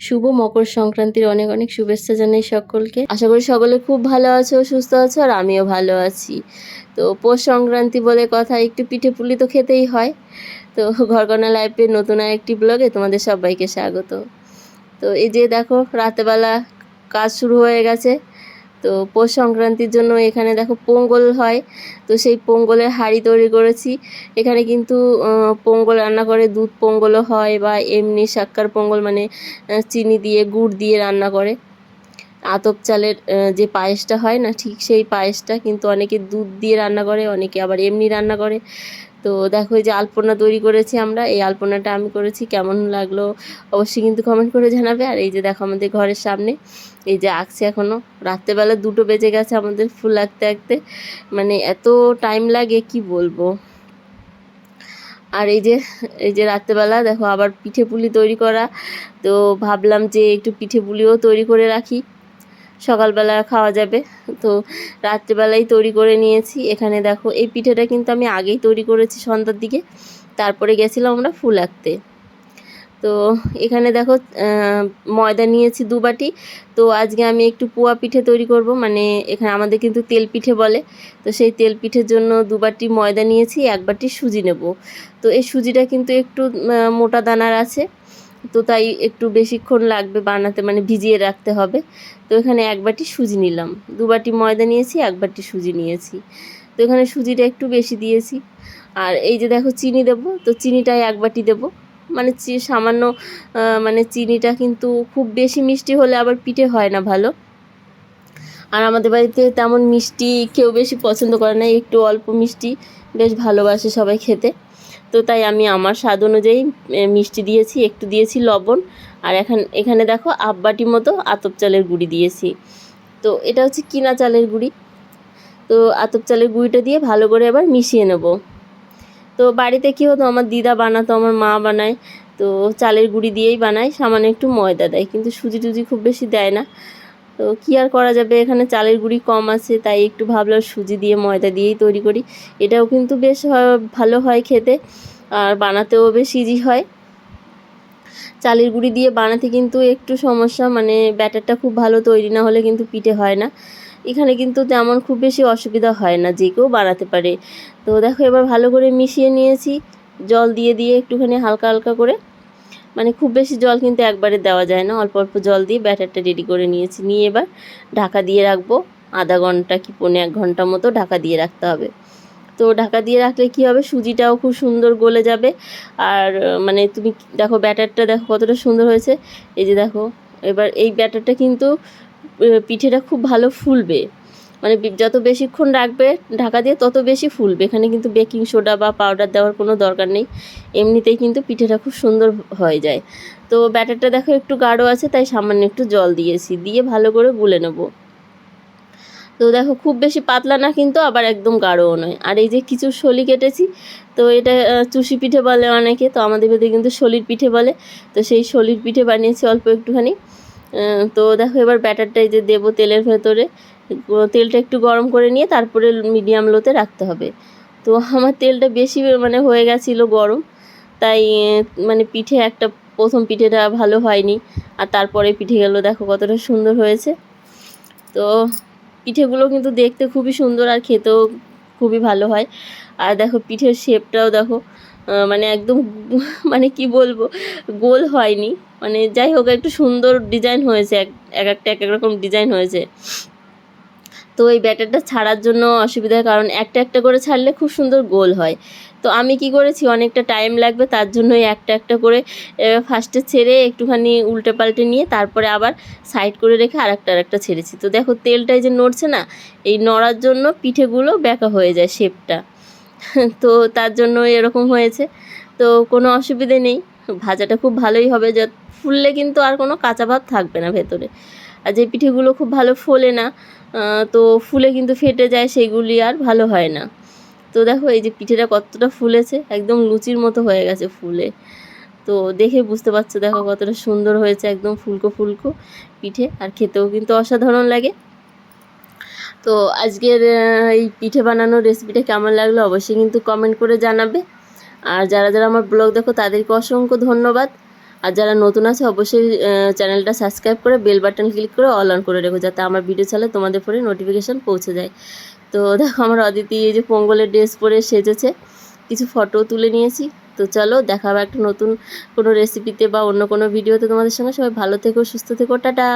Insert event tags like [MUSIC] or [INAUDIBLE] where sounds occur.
শুভ মকর সংক্রান্তির অনেক অনেক শুভেচ্ছা জানাই সকলকে। আশা করি সকলে খুব ভালো আছো, সুস্থ আছো, আর আমিও ভালো আছি। তো পৌষ সংক্রান্তি বলে কথা একটু পিঠে পুলি তো খেতেই হয়। তো ঘরগনা লাইফের নতুন আর একটি ব্লগে তোমাদের সবাইকে স্বাগত। তো এই যে দেখো, রাতেবেলা কাজ শুরু হয়ে গেছে। তো পৌষ সংক্রান্তির জন্য এখানে দেখো পোঙ্গল হয়। তো সেই পোঙ্গলের হাঁড়ি তৈরি করেছি। এখানে কিন্তু পোঙ্গল রান্না করে, দুধ পোঙ্গলও হয় বা এমনি শাক্কার পোঙ্গল মানে চিনি দিয়ে, গুড় দিয়ে রান্না করে। আতপ চালের যে পায়েসটা হয় না, ঠিক সেই পায়েসটা কিন্তু অনেকে দুধ দিয়ে রান্না করে, অনেকে আবার এমনি রান্না করে। তো দেখো এই যে আলপনা তৈরি করেছি আমরা, এই আলপনাটা আমি করেছি, কেমন লাগল অবশ্যই কিন্তু কমেন্ট করে জানাবে। আর এই যে দেখো আমাদের ঘরের সামনে, এই যে আঁকছে এখনও রাত্রেবেলা দুটো বেজে গেছে আমাদের ফুল আঁকতে আঁকতে। মানে এত টাইম লাগে, কি বলব? আর এই যে এই যে রাত্রেবেলা দেখো আবার পিঠে পুলি তৈরি করা। তো ভাবলাম যে একটু পিঠে পুলিও তৈরি করে রাখি। সকালবেলা খাওয়া যাবে। তো রাত্রেবেলাই তৈরি করে নিয়েছি। এখানে দেখো, এই পিঠেটা কিন্তু আমি আগেই তৈরি করেছি সন্ধ্যার দিকে। তারপরে গেছিলাম আমরা ফুল আঁকতে। তো এখানে দেখো ময়দা নিয়েছি দু বাটি। তো আজকে আমি একটু পোয়া পিঠে তৈরি করব। মানে এখানে আমাদের কিন্তু তেল পিঠে বলে। তো সেই তেল পিঠের জন্য দু বাটি ময়দা নিয়েছি, এক বাটি সুজি নেব। তো এই সুজিটা কিন্তু একটু মোটা দানার আছে। তো তাই একটু বেশিক্ষণ লাগবে বানাতে মানে ভিজিয়ে রাখতে হবে। তো এখানে এক বাটি সুজি নিলাম। দু বাটি ময়দা নিয়েছি, এক বাটি সুজি নিয়েছি। তো এখানে সুজিটা একটু বেশি দিয়েছি। আর এই যে দেখো চিনি দেবো, তো চিনিটাই এক বাটি দেবো। মানে চি- সামান্য মানে চিনিটা কিন্তু খুব বেশি মিষ্টি হলে আবার পিঠে হয় না ভালো। আর আমাদের বাড়িতে তেমন মিষ্টি কেউ বেশি পছন্দ করে না, একটু অল্প মিষ্টি বেশ ভালোবাসে সবাই খেতে। তো তাই আমি আমার স্বাদ অনুযায়ী মিষ্টি দিয়েছি, একটু দিয়েছি লবণ। আর এখন, এখানে দেখো আপ বাটি মতো আতপ চালের গুঁড়ি দিয়েছি। তো এটা হচ্ছে কিনা চালের গুঁড়ি। তো আতপ চালের গুঁড়িটা দিয়ে ভালো করে এবার মিশিয়ে নেব। তো বাড়িতে কী হতো, আমার দিদা বানাতো, আমার মা বানায়। তো চালের গুঁড়ি দিয়েই বানায়, সামান্য একটু ময়দা দেয়, কিন্তু সুজি টুজি খুব বেশি দেয় না। তো কী আর করা যাবে? এখানে চালের গুঁড়ি কম আছে, তাই একটু ভাবলাম সুজি দিয়ে ময়দা দিয়েই তৈরি করি। এটাও কিন্তু বেশ ভালো হয় খেতে, আর বানাতেও বেশ ইজি হয়। চালের গুঁড়ি দিয়ে বানাতে কিন্তু একটু সমস্যা মানে ব্যাটারটা খুব ভালো তৈরি না হলে কিন্তু পিঠে হয় না। এখানে কিন্তু তেমন খুব বেশি অসুবিধা হয় না, যে কেউ বানাতে পারে। তো দেখো এবার ভালো করে মিশিয়ে নিয়েছি, জল দিয়ে দিয়ে একটুখানি হালকা হালকা করে। মানে খুব বেশি জল কিন্তু একবারে দেওয়া যায় না। অল্প অল্প জল দিয়ে ব্যাটারটা রেডি করে নিয়েছি। নিয়ে এবার ঢাকা দিয়ে রাখব। আধা ঘণ্টা কি পৌনে এক ঘণ্টা মতো ঢাকা দিয়ে রাখতে হবে। তো ঢাকা দিয়ে রাখলে কি হবে? সুজিটাও খুব সুন্দর গলে যাবে। আর মানে তুমি দেখো ব্যাটারটা দেখো কতটা সুন্দর হয়েছে। এই যে দেখো, এবার এই ব্যাটারটা কিন্তু পিঠেটা খুব ভালো ফুলবে। মানে যত বেশিক্ষণ রাখবে ঢাকা দিয়ে তত বেশি ফুলবে। এখানে কিন্তু বেকিং সোডা বা পাউডার দেওয়ার কোনো দরকার নেই। এমনিতেই কিন্তু পিঠেটা খুব সুন্দর হয়ে যায়। তো ব্যাটারটা দেখো একটু গাঢ় আছে, তাই সামান্য একটু জল দিয়েছি। দিয়ে ভালো করে গুলে নেব। তো দেখো খুব বেশি পাতলা না, কিন্তু আবার একদম গাঢ়ও নয়। আর এই যে কিছু শলি কেটেছি, তো এটা চুষি পিঠে বলে অনেকে, তো আমাদের ভেতরে কিন্তু শলির পিঠে বলে। তো সেই শলির পিঠে বানিয়েছি অল্প একটুখানি। তো দেখো এবার ব্যাটারটা এই যে দেবো তেলের ভেতরে। তেলটা একটু গরম করে নিয়ে তারপরে মিডিয়াম লোতে রাখতে হবে। তো আমার তেলটা বেশি মানে হয়ে গেছিল গরম, তাই মানে পিঠে একটা, প্রথম পিঠেটা ভালো হয়নি। আর তারপরে পিঠে গেলো, দেখো কতটা সুন্দর হয়েছে। তো পিঠেগুলো কিন্তু দেখতে খুবই সুন্দর আর খেতেও খুবই ভালো হয়। আর দেখো পিঠের শেপটাও দেখো মানে একদম [LAUGHS] মানে কি বলব, গোল হয়নি। মানে যাই হোক, একটু সুন্দর ডিজাইন হয়েছে, এক এক একটা, এক এক রকম ডিজাইন হয়েছে। তো এই ব্যাটারটা ছাড়ার জন্য অসুবিধার কারণ একটা একটা করে ছাড়লে খুব সুন্দর গোল হয়। তো আমি কি করেছি, অনেকটা টাইম লাগবে, তার জন্যই একটা একটা করে ফার্স্টে ছেড়ে একটুখানি উল্টে পাল্টে নিয়ে তারপরে আবার সাইড করে রেখে আরেকটা আরেকটা ছেড়েছি। তো দেখো তেলটাই যে নড়ছে না, এই নড়ার জন্য পিঠেগুলো ব্যাকা হয়ে যায় শেপটা [LAUGHS] তো তার জন্য এরকম হয়েছে। তো কোনো অসুবিধে নেই, ভাজাটা খুব ভালোই হবে, যা ফুললে কিন্তু আর কোনো কাঁচা ভাব থাকবে না ভেতরে। আর যে পিঠেগুলো খুব ভালো ফোলে না তো ফুলে কিন্তু ফেটে যায়, সেগুলি আর ভালো হয় না। তো দেখো, এই যে পিঠেটা কতটা ফুলেছে, একদম লুচির মতো হয়ে গেছে ফুলে। তো দেখে বুঝতে পারছ, দেখো কতটা সুন্দর হয়েছে একদম ফুলকো ফুলকো পিঠে, আর খেতেও কিন্তু অসাধারণ লাগে। তো আজকের এই পিঠে বানানোর রেসিপিটা কেমন লাগল অবশ্যই কিন্তু কমেন্ট করে জানাবে। আর যারা যারা আমার ব্লগ দেখো, তাদেরকে অসংখ্য ধন্যবাদ। আর যারা নতুন আছে, অবশ্যই চ্যানেলটা সাবস্ক্রাইব করে বেল বাটন ক্লিক করে অল অন করে রেখো, যাতে আমার ভিডিও চলে তোমাদের ফোনে নোটিফিকেশান পৌঁছে যায়। তো দেখো আমার অদিতি এই যে পঙ্গলের ড্রেস পরে সেজেছে, কিছু ফটো তুলে নিয়েছি। তো চলো দেখা একটা নতুন কোনো রেসিপিতে বা অন্য কোনো ভিডিওতে তোমাদের সঙ্গে। সবাই ভালো থেকো, সুস্থ থেকো, টাটা!